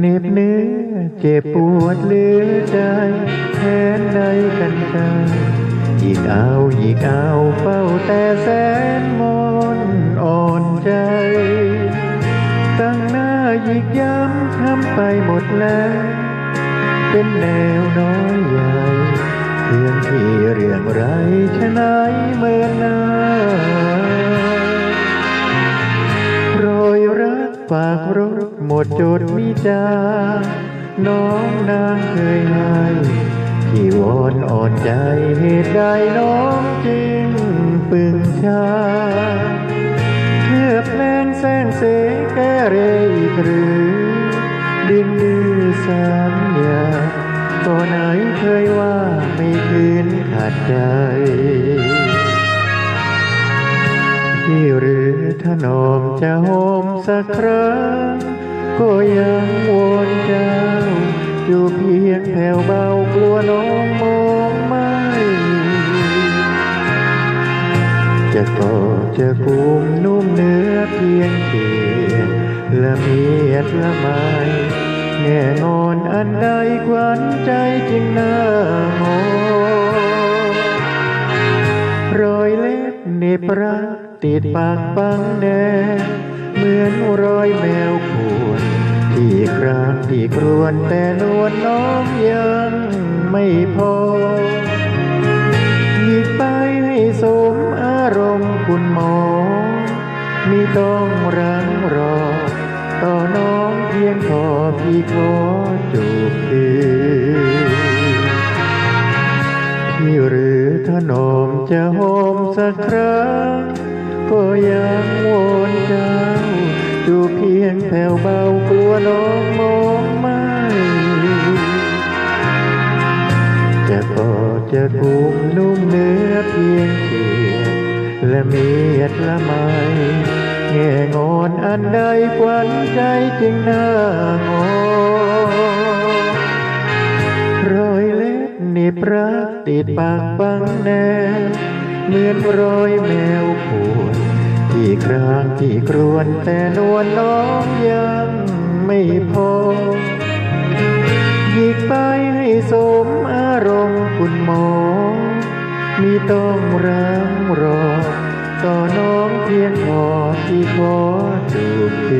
เน็บเนื้อเจ็บปวดเลือใจแทนใดกันกันยิกเอายิกเอาเฝ้าแต่แสนมนอ่อนใจ ตั้งหน้ายิกย้ำทำไปหมดแล้ว เป็นแนวน้อยใหญ่เพื่องที่เรื่องไรชะนายเมื่อนาโรยรักฝากรอ ดจดมิจาน้องนางเคยให้ที่วอนอ่อนใจเหตุใดน้องจึงปึงชาเพื่อเพลงแสงเสแก่เรอีกหรือดินดื้อสัญญาก็ไหนเคยว่าไม่คืนขาดใจที่หรือถนอมจะโหมสักครั้ง ก็ยังวนเจ้าอยู่เพียงแผ่วเบากลัวน้องมองไม่จะกอดจะกุมนุ่มเนื้อเพียงเขียนละเมียดละไมแน่นอนอันใดควันใจจึงน่ามองรอยเล็บเนบรักติดปากปังแน เหมือนรอยแมวขวนที่ครางที่ครวนแต่นวลน้องยังไม่พอหยิบไปให้สมอารมณ์คุณหมอมีต้องรังรอ ต่อน้องเพียงขอพี่ขอจูบคืนที่หรือถนอมจะโหมสักครั้งก็ยัง แผ่วเบากลัวน้องมองไม่จะกอดจะกุมนุ่มเนื้อเพียงเขียนและเมียดละไมแง่งอนอันใดควันใจจึงน่างอรอยเล็บนีบรักติดปากบังแนเหมือนรอยแมวขวนที่ ครางที่ครวนแต่นวลน้องยังไม่พอหยิกไปให้สมอารมณ์คุณหมอ มีต้องรังรอต่อน้องเพียงพอที่ขอจูบคื